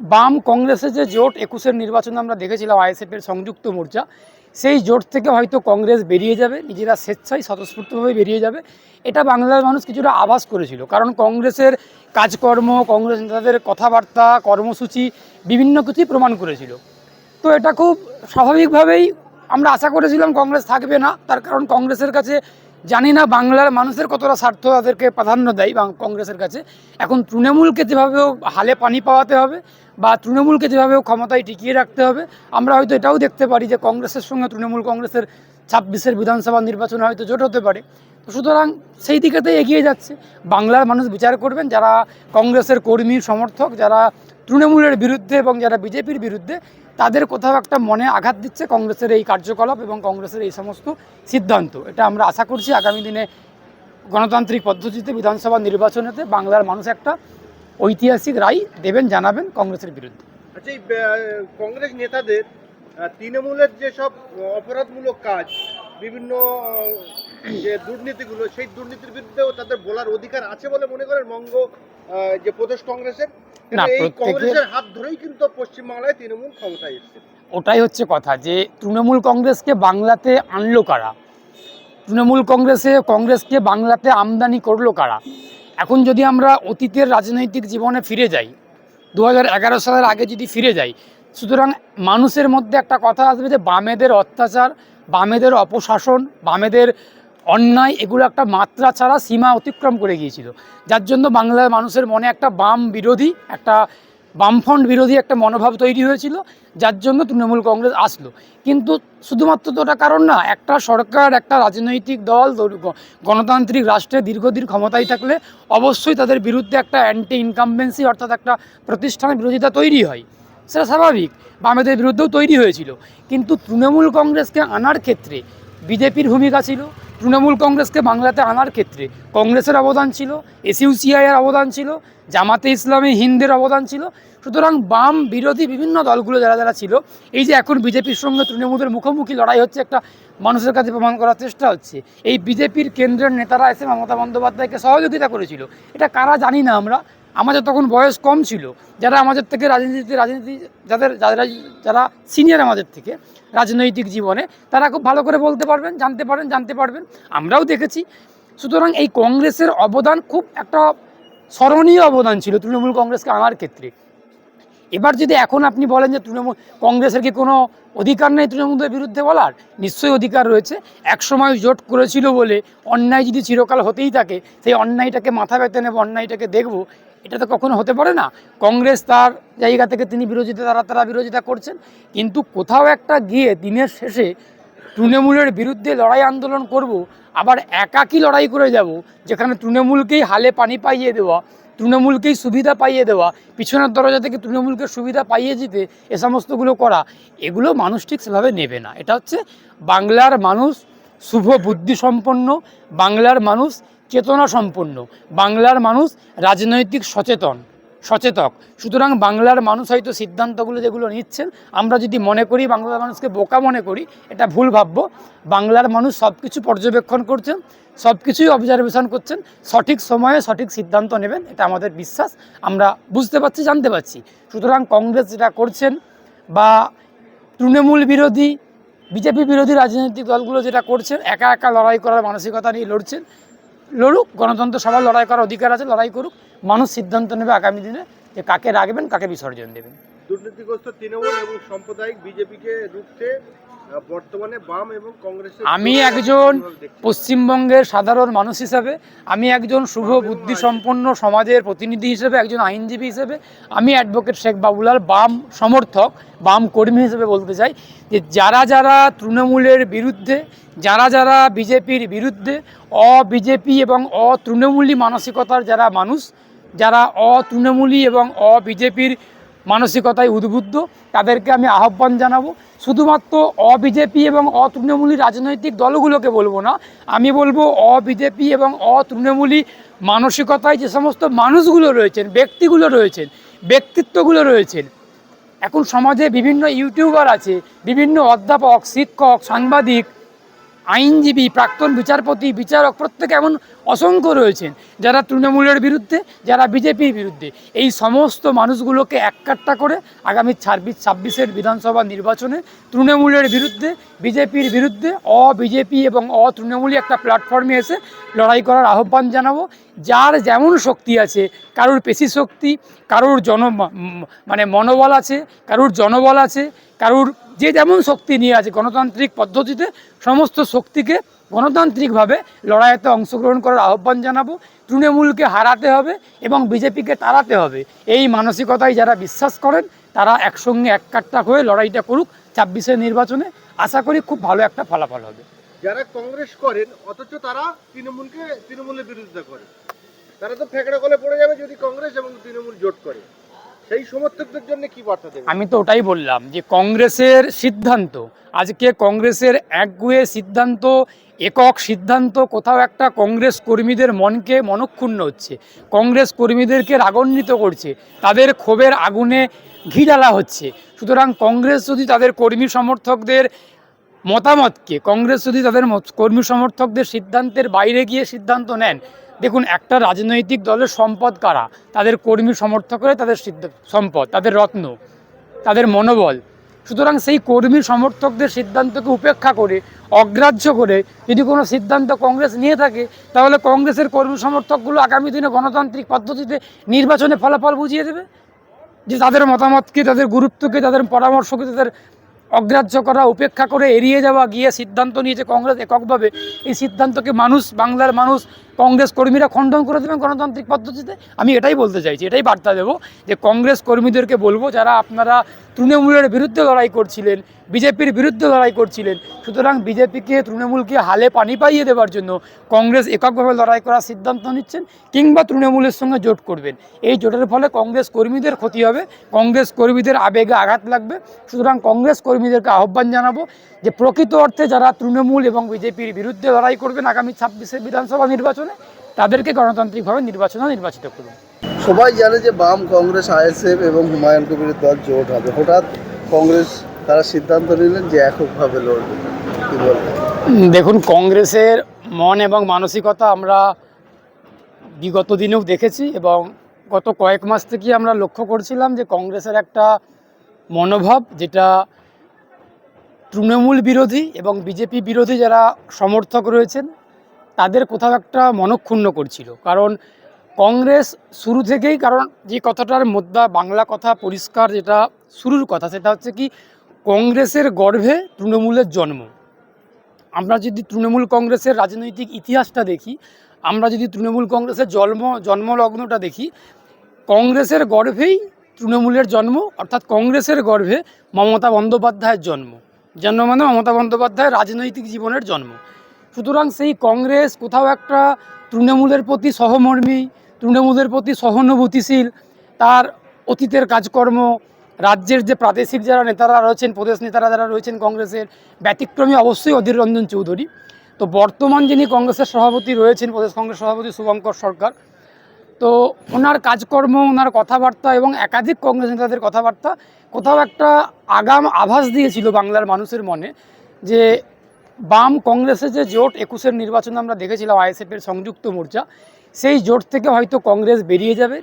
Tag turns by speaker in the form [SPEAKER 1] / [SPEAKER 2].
[SPEAKER 1] বাম কংগ্রেসের যে জোট, একুশের নির্বাচনে আমরা দেখেছিলাম আইএসএফের সংযুক্ত মোর্চা, সেই জোট থেকে হয়তো কংগ্রেস বেরিয়ে যাবে, নিজেরা স্বেচ্ছায় স্বতঃস্ফূর্তভাবে বেরিয়ে যাবে। এটা বাংলার মানুষ কিছুটা আভাস করেছিল, কারণ কংগ্রেসের কাজকর্ম, কংগ্রেস নেতাদের কথাবার্তা, কর্মসূচি, বিভিন্ন কিছুই প্রমাণ করেছিল। তো এটা খুব স্বাভাবিকভাবেই আমরা আশা করেছিলাম কংগ্রেস থাকবে না, তার কারণ কংগ্রেসের কাছে জানি না বাংলার মানুষের কতটা স্বার্থ তাদেরকে প্রাধান্য দেয় বাং- কংগ্রেসের কাছে। এখন তৃণমূলকে যেভাবে হালে পানি পাওয়াতে হবে বা তৃণমূলকে যেভাবে ক্ষমতায় টিকিয়ে রাখতে হবে, আমরা হয়তো এটাও দেখতে পারি যে কংগ্রেসের সঙ্গে তৃণমূল কংগ্রেসের ছাব্বিশের বিধানসভা নির্বাচনে হয়তো জোট হতে পারে। সুতরাং সেই দিকেতেই এগিয়ে যাচ্ছে। বাংলার মানুষ বিচার করবেন, যারা কংগ্রেসের কর্মী, সমর্থক, যারা তৃণমূলের বিরুদ্ধে এবং যারা বিজেপির বিরুদ্ধে তাদের কোথাও একটা মনে আঘাত দিচ্ছে কংগ্রেসের এই কার্যকলাপ এবং কংগ্রেসের এই সমস্ত সিদ্ধান্ত। এটা আমরা আশা করছি আগামী দিনে গণতান্ত্রিক পদ্ধতিতে বিধানসভা নির্বাচনেতে বাংলার মানুষ একটা ঐতিহাসিক রায় দেবেন, জানাবেন কংগ্রেসের বিরুদ্ধে।
[SPEAKER 2] আচ্ছা এই কংগ্রেস নেতাদের তৃণমূলের যেসব অপরাধমূলক কাজ, বিভিন্ন যে দুর্নীতিগুলো, সেই দুর্নীতির বিরুদ্ধেও তাদের বলার অধিকার আছে বলে মনে করেন বঙ্গ যে প্রদেশ কংগ্রেসের?
[SPEAKER 1] না,
[SPEAKER 2] এই হাত ধরেই কিন্তু পশ্চিমবাংলায় তৃণমূল ক্ষমতায় এসেছে।
[SPEAKER 1] ওটাই হচ্ছে কথা যে তৃণমূল কংগ্রেসকে বাংলাতে আনলো কারা? তৃণমূল কংগ্রেসে কংগ্রেসকে বাংলাতে আমদানি করল কারা? এখন যদি আমরা অতীতের রাজনৈতিক জীবনে ফিরে যাই দু হাজার এগারো সালের আগে যদি ফিরে যাই সুতরাং মানুষের মধ্যে একটা কথা আসবে যে বামেদের অত্যাচার বামেদের অপশাসন বামেদের অন্যায়, এগুলো একটা মাত্রা ছাড়া সীমা অতিক্রম করে গিয়েছিল। যার জন্য বাংলার মানুষের মনে একটা বাম বিরোধী, একটা বামফ্রন্ট বিরোধী একটা মনোভাব তৈরি হয়েছিল, যার জন্য তৃণমূল কংগ্রেস আসলো। কিন্তু শুধুমাত্র তো ওটা কারণ না, একটা সরকার, একটা রাজনৈতিক দল গণতান্ত্রিক রাষ্ট্রে দীর্ঘদিন ক্ষমতায় থাকলে অবশ্যই তাদের বিরুদ্ধে একটা অ্যান্টি ইনকামবেন্সি অর্থাৎ একটা প্রতিষ্ঠানের বিরোধিতা তৈরি হয়। সেটা স্বাভাবিক, বামেদের বিরুদ্ধেও তৈরি হয়েছিল। কিন্তু তৃণমূল কংগ্রেসকে আনার ক্ষেত্রে বিজেপির ভূমিকা ছিল, তৃণমূল কংগ্রেসকে বাংলাতে আনার ক্ষেত্রে। কংগ্রেসের অবদান ছিল, এসইউসিআইয়ের অবদান ছিল, জামাতে ইসলামী হিন্দের অবদান ছিল। সুতরাং বাম বিরোধী বিভিন্ন দলগুলো যারা যারা ছিল, এই যে এখন বিজেপির সঙ্গে তৃণমূলের মুখোমুখি লড়াই হচ্ছে একটা মানুষের কাছে প্রমাণ করার চেষ্টা হচ্ছে। এই বিজেপির কেন্দ্রের নেতারা এসে মমতা বন্দ্যোপাধ্যায়কে সহযোগিতা করেছিল। এটা কারা জানি না আমরা আমাদের তখন বয়স কম ছিল। যারা আমাদের থেকে রাজনীতিতে, রাজনীতি, যাদের যারা যারা সিনিয়র আমাদের থেকে রাজনৈতিক জীবনে, তারা খুব ভালো করে বলতে পারবেন, জানতে পারেন, জানতে পারবেন। আমরাও দেখেছি। সুতরাং এই কংগ্রেসের অবদান খুব একটা স্মরণীয় অবদান ছিল তৃণমূল কংগ্রেসকে আনার ক্ষেত্রে। এবার যদি এখন আপনি বলেন যে তৃণমূল, কংগ্রেসের কি কোনো অধিকার নেই তৃণমূলের বিরুদ্ধে বলার? নিশ্চয়ই অধিকার রয়েছে। একসময় জোট করেছিল বলে অন্যায় যদি চিরকাল হতেই থাকে, সেই অন্যায়টাকে মাথা ব্যথা নেব, অন্যায়টাকে দেখব এটা তো কখনো হতে পারে না। কংগ্রেস তার জায়গা থেকে তিনি বিরোধিতা, তারা তারা বিরোধিতা করছেন। কিন্তু কোথাও একটা গিয়ে দিনের শেষে তৃণমূলের বিরুদ্ধে লড়াই আন্দোলন করব, আবার একাকী লড়াই করে যাব, যেখানে তৃণমূলকেই হালে পানি পাইয়ে দেওয়া, তৃণমূলকেই সুবিধা পাইয়ে দেওয়া, পিছনের দরজা থেকে তৃণমূলকে সুবিধা পাইয়ে দিতে এ সমস্তগুলো করা, এগুলো মানুষ ঠিক সেভাবে নেবে না। এটা হচ্ছে বাংলার মানুষ শুভ বুদ্ধিসম্পন্ন, বাংলার মানুষ চেতনা সম্পন্ন বাংলার মানুষ রাজনৈতিক সচেতন, সচেতক। সুতরাং বাংলার মানুষ হয়তো সিদ্ধান্তগুলো যেগুলো নিচ্ছেন, আমরা যদি মনে করি, বাংলার মানুষকে বোকা মনে করি, এটা ভুল ভাববো। বাংলার মানুষ সব কিছু পর্যবেক্ষণ করছেন সব কিছুই অবজারভেশন করছেন, সঠিক সময়ে সঠিক সিদ্ধান্ত নেবেন, এটা আমাদের বিশ্বাস। আমরা বুঝতে পারছি, জানতে পারছি। সুতরাং কংগ্রেস যেটা করছেন বা তৃণমূল বিরোধী, বিজেপি বিরোধী রাজনৈতিক দলগুলো যেটা করছেন, একা একা লড়াই করার মানসিকতা নিয়ে লড়ছেন লড়ুক, গণতন্ত্র সবার লড়াই করার অধিকার আছে, লড়াই করুক। মানুষ সিদ্ধান্ত নেবে আগামী দিনে যে কাকে রাখবেন, কাকে বিসর্জন দেবেন।
[SPEAKER 2] দুর্নীতিগ্রস্ত তৃণমূল এবং সাম্প্রদায়িক বিজেপিকে রুখতে বর্তমানে বাম এবং কংগ্রেসের
[SPEAKER 1] আমি একজন পশ্চিমবঙ্গের সাধারণ মানুষ হিসাবে আমি একজন শুভ বুদ্ধি সম্পন্ন সমাজের প্রতিনিধি হিসেবে একজন আইনজীবী হিসেবে আমি অ্যাডভোকেট শেখ বাবুলাল বাম সমর্থক বাম কর্মী হিসেবে বলতে চাই যে যারা যারা তৃণমূলের বিরুদ্ধে যারা যারা বিজেপির বিরুদ্ধে অবিজেপি এবং অতৃণমূলী মানসিকতার যারা মানুষ যারা অতৃণমূলী এবং অবিজেপির মানসিকতায় উদ্বুদ্ধ। তাদেরকে আমি আহ্বান জানাব। শুধুমাত্র অবিজেপি এবং অতৃণমূলী রাজনৈতিক দলগুলোকে বলব না, আমি বলব অবিজেপি এবং অতৃণমূলী মানসিকতায় যে সমস্ত মানুষগুলো রয়েছেন, ব্যক্তিগুলো রয়েছেন, ব্যক্তিত্বগুলো রয়েছেন, এখন সমাজে বিভিন্ন ইউটিউবার আছে, বিভিন্ন অধ্যাপক, শিক্ষক, সাংবাদিক আইনজীবী, প্রাক্তন বিচারপতি, বিচারক প্রত্যেকে এমন অসংখ্য রয়েছেন যারা তৃণমূলের বিরুদ্ধে, যারা বিজেপির বিরুদ্ধে। এই সমস্ত মানুষগুলোকে এককাট্টা করে আগামী ছাব্বিশ, ছাব্বিশের বিধানসভা নির্বাচনে তৃণমূলের বিরুদ্ধে, বিজেপির বিরুদ্ধে অ বিজেপি এবং অ তৃণমূলী একটা প্ল্যাটফর্মে এসে লড়াই করার আহ্বান জানাব। যার যেমন শক্তি আছে, কারুর পেশি শক্তি, কারুর জন মানে মনোবল আছে, কারুর জনবল আছে, কারুর যে যেমন শক্তি নিয়ে আছে গণতান্ত্রিক পদ্ধতিতে, সমস্ত শক্তিকে গণতান্ত্রিকভাবে লড়াইতে অংশগ্রহণ করার আহ্বান জানাব। তৃণমূলকে হারাতে হবে এবং বিজেপিকে তাড়াতে হবে। এই মানসিকতায় যারা বিশ্বাস করেন, তারা একসঙ্গে এককাট্টা হয়ে লড়াইটা করুক ছাব্বিশের নির্বাচনে। আশা করি খুব ভালো একটা ফলাফল হবে।
[SPEAKER 2] যারা কংগ্রেস করেন, অথচ তারা তৃণমূলকে, তৃণমূলের বিরোধিতা করে। তারা তো ফেকড়া কলে পড়ে যাবে যদি কংগ্রেস এবং তৃণমূল জোট করে। সেই সমর্থকদের জন্য কি বার্তা দেবে
[SPEAKER 1] আমি তো ওটাই বললাম যে কংগ্রেসের সিদ্ধান্ত, আজকে কংগ্রেসের একগুয়ে সিদ্ধান্ত, একক সিদ্ধান্ত, কোথাও একটা কংগ্রেস কর্মীদের মনকে মনক্ষুণ্ণ হচ্ছে। কংগ্রেস কর্মীদেরকে রাগান্বিত করছে, তাদের ক্ষোভের আগুনে ঘি ঢালা হচ্ছে। সুতরাং কংগ্রেস যদি তাদের কর্মী সমর্থকদের মতামতকে, কংগ্রেস যদি তাদের কর্মী সমর্থকদের সিদ্ধান্তের বাইরে গিয়ে সিদ্ধান্ত নেন দেখুন, একটা রাজনৈতিক দলের সম্পদ কারা? তাদের কর্মী সমর্থকরা তাদের সম্পদ, তাদের রত্ন, তাদের মনোবল। সুতরাং সেই কর্মী সমর্থকদের সিদ্ধান্তকে উপেক্ষা করে, অগ্রাহ্য করে যদি কোনো সিদ্ধান্ত কংগ্রেস নিয়ে থাকে, তাহলে কংগ্রেসের কর্মী সমর্থকগুলো আগামী দিনে গণতান্ত্রিক পদ্ধতিতে নির্বাচনে ফলাফল বুঝিয়ে দেবে? যে তাদের মতামতকে, তাদের গুরুত্বকে, তাদের পরামর্শকে তাদের অগ্রাহ্য করা, উপেক্ষা করে এড়িয়ে যাওয়া, গিয়ে সিদ্ধান্ত নিয়েছে কংগ্রেস এককভাবে এই সিদ্ধান্তকে মানুষ, বাংলার মানুষ কংগ্রেস কর্মীরা খণ্ডন করে দেবেন গণতান্ত্রিক পদ্ধতিতে? আমি এটাই বলতে চাইছি, এটাই বার্তা দেবো যে কংগ্রেস কর্মীদেরকে বলব, যারা আপনারা তৃণমূলের বিরুদ্ধে লড়াই করছিলেন, বিজেপির বিরুদ্ধে লড়াই করছিলেন, সুতরাং বিজেপিকে, তৃণমূলকে হালে পানি পাইয়ে দেওয়ার জন্য কংগ্রেস এককভাবে লড়াই করার সিদ্ধান্ত নিচ্ছেন কিংবা তৃণমূলের সঙ্গে জোট করবেন। এই জোটের ফলে কংগ্রেস কর্মীদের ক্ষতি হবে, কংগ্রেস কর্মীদের আবেগে আঘাত লাগবে, সুতরাং কংগ্রেস কর্মীদেরকে আহ্বান জানাব যে প্রকৃত অর্থে যারা তৃণমূল এবং বিজেপির বিরুদ্ধে লড়াই করবেন আগামী ছাব্বিশে বিধানসভা নির্বাচনে তাদেরকে গণতান্ত্রিকভাবে নির্বাচনে নির্বাচিত করুন।
[SPEAKER 3] সবাই জানে যে বাম কংগ্রেস আইএসএফ এবং হুমায়ুন কবিরের দল জোট হবে। হঠাৎ কংগ্রেস তারা সিদ্ধান্ত নিলেন যে এককভাবে লড়বে। কি বলবেন?
[SPEAKER 1] দেখুন কংগ্রেসের মন এবং মানসিকতা আমরা বিগত দিনেও দেখেছি এবং গত কয়েক মাস থেকে আমরা লক্ষ্য করছিলাম যে কংগ্রেসের একটা মনোভাব যেটা তৃণমূল বিরোধী এবং বিজেপি বিরোধী যারা সমর্থক রয়েছেন তাদের কোথাও একটা মনক্ষুণ্ণ করছিল। কারণ কংগ্রেস শুরু থেকেই, কারণ যে কথাটার মধ্যে বাংলা কথা পরিষ্কার যেটা শুরুর কথা, সেটা হচ্ছে কি, কংগ্রেসের গর্ভে তৃণমূলের জন্ম। আমরা যদি তৃণমূল কংগ্রেসের রাজনৈতিক ইতিহাসটা দেখি, আমরা যদি তৃণমূল কংগ্রেসের জন্ম, জন্মলগ্নটা দেখি, কংগ্রেসের গর্ভেই তৃণমূলের জন্ম, অর্থাৎ কংগ্রেসের গর্ভে মমতা বন্দ্যোপাধ্যায়ের জন্ম। জন্ম মানে মমতা বন্দ্যোপাধ্যায়ের রাজনৈতিক জীবনের জন্ম। সুতরাং সেই কংগ্রেস কোথাও একটা তৃণমূলের প্রতি সহমর্মী, তৃণমূলের প্রতি সহানুভূতিশীল, তার অতীতের কাজকর্ম, রাজ্যের যে প্রাদেশিক যারা নেতারা রয়েছেন, প্রদেশ নেতারা যারা রয়েছেন কংগ্রেসের, ব্যতিক্রমী অবশ্যই অধীর রঞ্জন চৌধুরী। তো বর্তমান যিনি কংগ্রেসের সভাপতি রয়েছেন, প্রদেশ কংগ্রেস সভাপতি শুভঙ্কর সরকার, তো ওনার কাজকর্ম, ওনার কথাবার্তা এবং একাধিক কংগ্রেস নেতাদের কথাবার্তা কোথাও একটা আগাম আভাস দিয়েছিল বাংলার মানুষের মনে যে বাম কংগ্রেসের যে জোট, একুশের নির্বাচনে আমরা দেখেছিলাম আইএসএফের সংযুক্ত মোর্চা, সেই জোট থেকে হয়তো কংগ্রেস বেরিয়ে যাবে।